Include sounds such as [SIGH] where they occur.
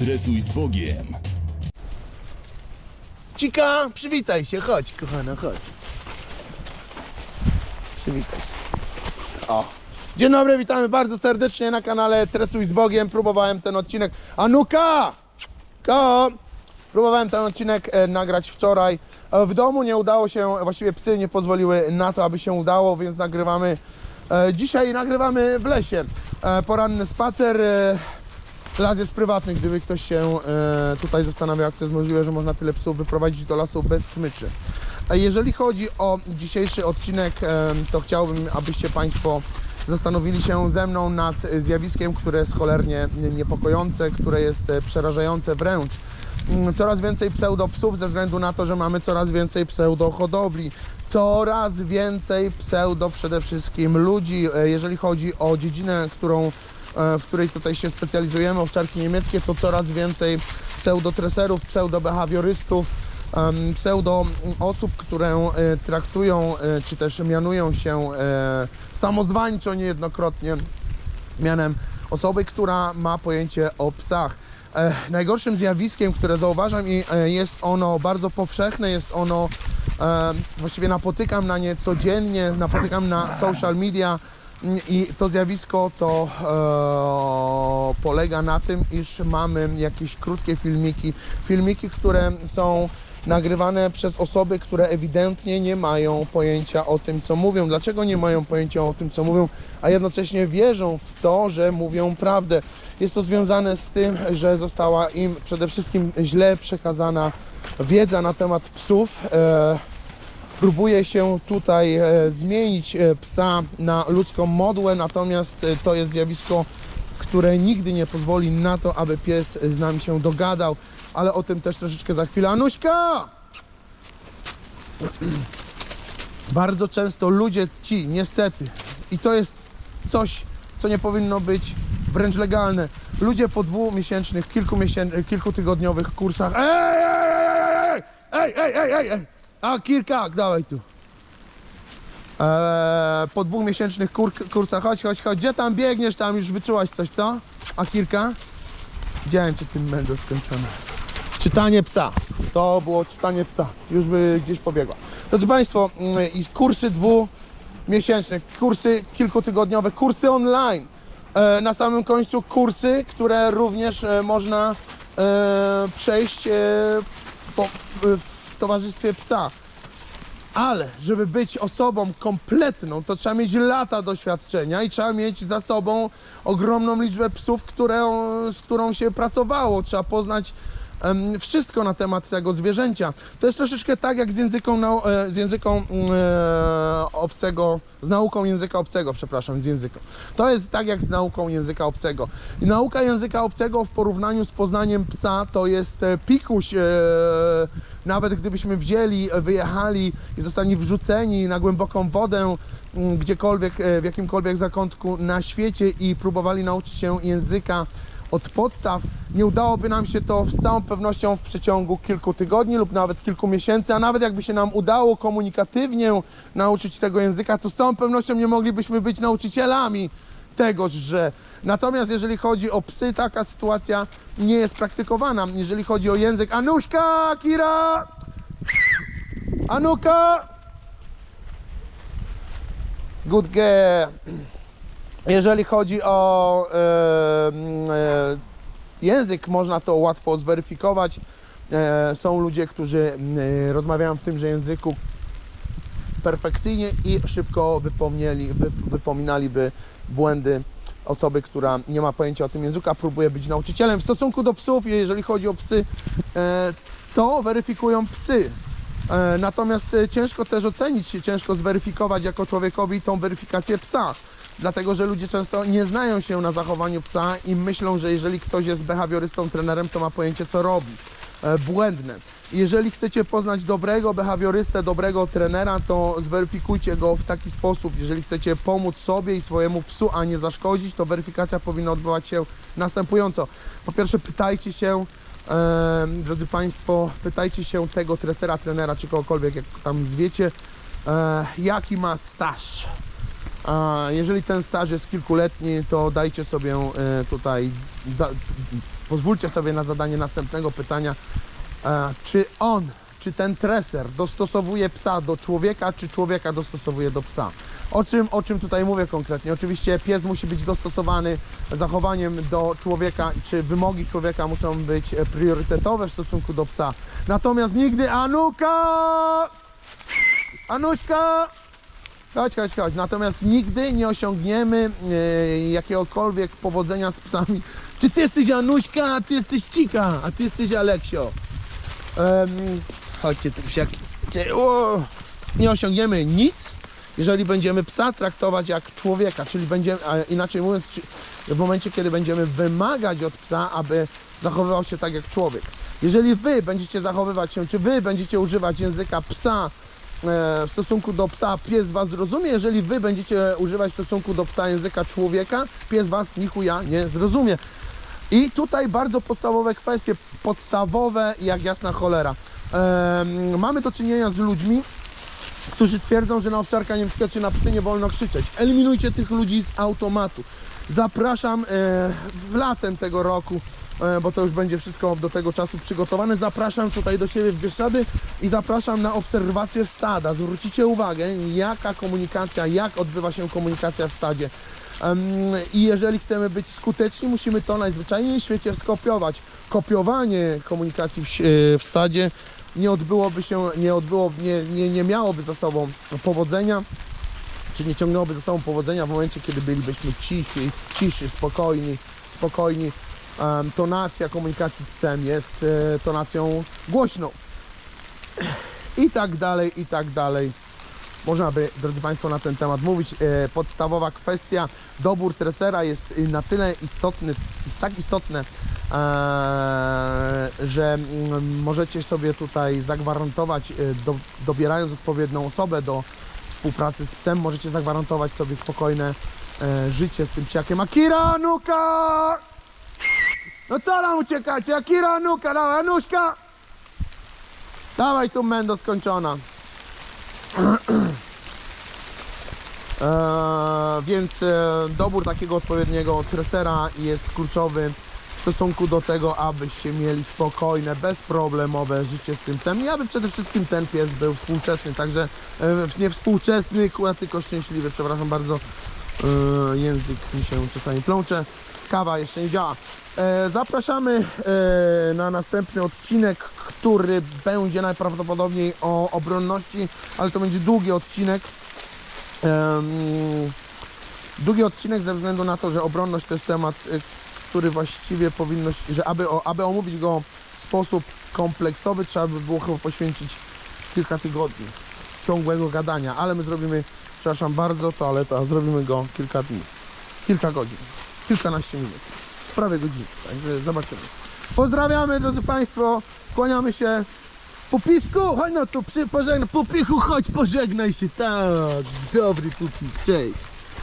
Tresuj z Bogiem. Cika, przywitaj się, chodź, kochana, chodź. Przywitaj się. O. Dzień dobry, witamy bardzo serdecznie na kanale Tresuj z Bogiem. Próbowałem ten odcinek. Anuka! Ko! Próbowałem ten odcinek e, nagrać wczoraj. E, w domu nie udało się, właściwie psy nie pozwoliły na to, aby się udało, więc nagrywamy. E, dzisiaj nagrywamy w lesie. E, poranny spacer. E, Las jest prywatny, gdyby ktoś się e, tutaj zastanawiał, jak to jest możliwe, że można tyle psów wyprowadzić do lasu bez smyczy. Jeżeli chodzi o dzisiejszy odcinek, e, to chciałbym, abyście Państwo zastanowili się ze mną nad zjawiskiem, które jest cholernie niepokojące, które jest e, przerażające wręcz. Mm, Coraz więcej pseudopsów ze względu na to, że mamy coraz więcej pseudohodowli. Coraz więcej pseudo przede wszystkim ludzi. Jeżeli chodzi o dziedzinę, którą w której tutaj się specjalizujemy, owczarki niemieckie, to coraz więcej pseudotreserów, pseudobehawiorystów, pseudo osób, które e, traktują, e, czy też mianują się e, samozwańczo niejednokrotnie mianem osoby, która ma pojęcie o psach. E, najgorszym zjawiskiem, które zauważam i e, jest ono bardzo powszechne, jest ono, e, właściwie napotykam na nie codziennie, napotykam na social media i to zjawisko to e, polega na tym, iż mamy jakieś krótkie filmiki, filmiki, które są nagrywane przez osoby, które ewidentnie nie mają pojęcia o tym, co mówią. Dlaczego nie mają pojęcia o tym, co mówią, a jednocześnie wierzą w to, że mówią prawdę. Jest to związane z tym, że została im przede wszystkim źle przekazana wiedza na temat psów. E, próbuje się tutaj e, zmienić e, psa na ludzką modłę, natomiast e, to jest zjawisko, które nigdy nie pozwoli na to, aby pies z nami się dogadał, ale o tym też troszeczkę za chwilę. Anuśka! [CLEARS THROAT] Bardzo często ludzie ci, niestety, i to jest coś, co nie powinno być wręcz legalne. Ludzie po dwumiesięcznych, kilkumiesięcznych, kilkutygodniowych kursach. Ej, ej, ej, ej, ej, ej, ej, ej. A Kirka, dawaj tu. Eee, po dwumiesięcznych kur, kursach, chodź, chodź, chodź. Gdzie tam biegniesz? Tam już wyczułaś coś, co? A Kirka? Widziałem cię tym będę skończony. Czytanie psa. To było czytanie psa. Już by gdzieś pobiegła. Drodzy Państwo, mm, kursy dwumiesięczne, kursy kilkutygodniowe, kursy online. E, Na samym końcu kursy, które również e, można e, przejść e, po, w towarzystwie psa. Ale żeby być osobą kompletną, to trzeba mieć lata doświadczenia i trzeba mieć za sobą ogromną liczbę psów, które, z którą się pracowało. Trzeba poznać em, wszystko na temat tego zwierzęcia. To jest troszeczkę tak jak z języką, e, z języką e, obcego, z nauką języka obcego, przepraszam, z języką. To jest tak jak z nauką języka obcego. I nauka języka obcego w porównaniu z poznaniem psa to jest e, pikuś. E, nawet gdybyśmy wzięli, wyjechali i zostali wrzuceni na głęboką wodę, m, gdziekolwiek, e, w jakimkolwiek zakątku na świecie i próbowali nauczyć się języka od podstaw, nie udałoby nam się to z całą pewnością w przeciągu kilku tygodni lub nawet kilku miesięcy, a nawet jakby się nam udało komunikatywnie nauczyć tego języka, to z całą pewnością nie moglibyśmy być nauczycielami tegoż, że natomiast jeżeli chodzi o psy, taka sytuacja nie jest praktykowana. Jeżeli chodzi o język, Anuszka, Kira, Anuka, good girl. Jeżeli chodzi o e, e, język, można to łatwo zweryfikować. E, są ludzie, którzy e, rozmawiają w tymże języku perfekcyjnie i szybko wypomnieli, wy, wypominaliby błędy osoby, która nie ma pojęcia o tym języku, a próbuje być nauczycielem. W stosunku do psów, jeżeli chodzi o psy, e, to weryfikują psy. E, Natomiast e, ciężko też ocenić, ciężko zweryfikować jako człowiekowi tą weryfikację psa. Dlatego, że ludzie często nie znają się na zachowaniu psa i myślą, że jeżeli ktoś jest behawiorystą, trenerem, to ma pojęcie, co robi. E, Błędne. Jeżeli chcecie poznać dobrego behawiorystę, dobrego trenera, to zweryfikujcie go w taki sposób. Jeżeli chcecie pomóc sobie i swojemu psu, a nie zaszkodzić, to weryfikacja powinna odbywać się następująco. Po pierwsze, pytajcie się, e, drodzy Państwo, pytajcie się tego tresera, trenera czy kogokolwiek, jak tam zwiecie, e, jaki ma staż. A jeżeli ten staż jest kilkuletni, to dajcie sobie e, tutaj, pozwólcie sobie na zadanie następnego pytania, e, czy on, czy ten treser dostosowuje psa do człowieka, czy człowieka dostosowuje do psa. O czym, o czym tutaj mówię konkretnie? Oczywiście pies musi być dostosowany zachowaniem do człowieka, czy wymogi człowieka muszą być priorytetowe w stosunku do psa. Natomiast nigdy Anuka! Anuśka! Chodź, chodź, chodź. Natomiast nigdy nie osiągniemy e, jakiegokolwiek powodzenia z psami. Czy ty jesteś Anuśka, a ty jesteś Cika, a ty jesteś Aleksio. Em, chodźcie tu psiaki. Cie- o! Nie osiągniemy nic, jeżeli będziemy psa traktować jak człowieka, czyli będziemy, a inaczej mówiąc, w momencie, kiedy będziemy wymagać od psa, aby zachowywał się tak jak człowiek. Jeżeli wy będziecie zachowywać się, czy wy będziecie używać języka psa w stosunku do psa, pies was zrozumie. Jeżeli wy będziecie używać w stosunku do psa języka człowieka, pies was ni chuja nie zrozumie. I tutaj bardzo podstawowe kwestie, podstawowe jak jasna cholera. Mamy do czynienia z ludźmi, którzy twierdzą, że na owczarka niemiecka czy na psy nie wolno krzyczeć. Eliminujcie tych ludzi z automatu. Zapraszam e, w latem tego roku, e, bo to już będzie wszystko do tego czasu przygotowane. Zapraszam tutaj do siebie w Bieszczady i zapraszam na obserwację stada. Zwrócicie uwagę, jaka komunikacja, jak odbywa się komunikacja w stadzie. I jeżeli chcemy być skuteczni, musimy to najzwyczajniej w świecie skopiować. Kopiowanie komunikacji e, w stadzie nie odbyłoby się, nie, odbyło, nie, nie, nie miałoby za sobą powodzenia, czy nie ciągnęłoby za sobą powodzenia w momencie, kiedy bylibyśmy cichi, ciszy, spokojni, spokojni. Tonacja komunikacji z psem jest e, tonacją głośną. I tak dalej, i tak dalej. Można by, drodzy Państwo, na ten temat mówić. E, podstawowa kwestia, dobór tresera jest na tyle istotny, jest tak istotne, e, że mm, możecie sobie tutaj zagwarantować, do, dobierając odpowiednią osobę do współpracy z psem, możecie zagwarantować sobie spokojne życie z tym psiakiem. Akira Nuka! No co nam uciekacie? Akira Nuka, dawaj, Anuśka! Dawaj tu Mendo skończona. Eee, [CLEARS THROAT] więc e, dobór takiego odpowiedniego tresera jest kluczowy w stosunku do tego, abyście mieli spokojne, bezproblemowe życie z tym psem i aby przede wszystkim ten pies był współczesny, także e, nie współczesny, tylko szczęśliwy, przepraszam bardzo, e, język mi się czasami plącze, kawa jeszcze nie działa. E, zapraszamy e, na następny odcinek, który będzie najprawdopodobniej o obronności, ale to będzie długi odcinek. Długi odcinek ze względu na to, że obronność to jest temat, który właściwie powinno, że aby, aby omówić go w sposób kompleksowy, trzeba by było chyba poświęcić kilka tygodni ciągłego gadania, ale my zrobimy, przepraszam bardzo, toaleta, zrobimy go kilka dni, kilka godzin, kilkanaście minut, prawie godzinę, także zobaczymy. Pozdrawiamy, drodzy Państwo, kłaniamy się. Pupisku, chodź no tu, przy, pożegnaj, Pupichu, chodź, pożegnaj się, tak, dobry Pupis, cześć.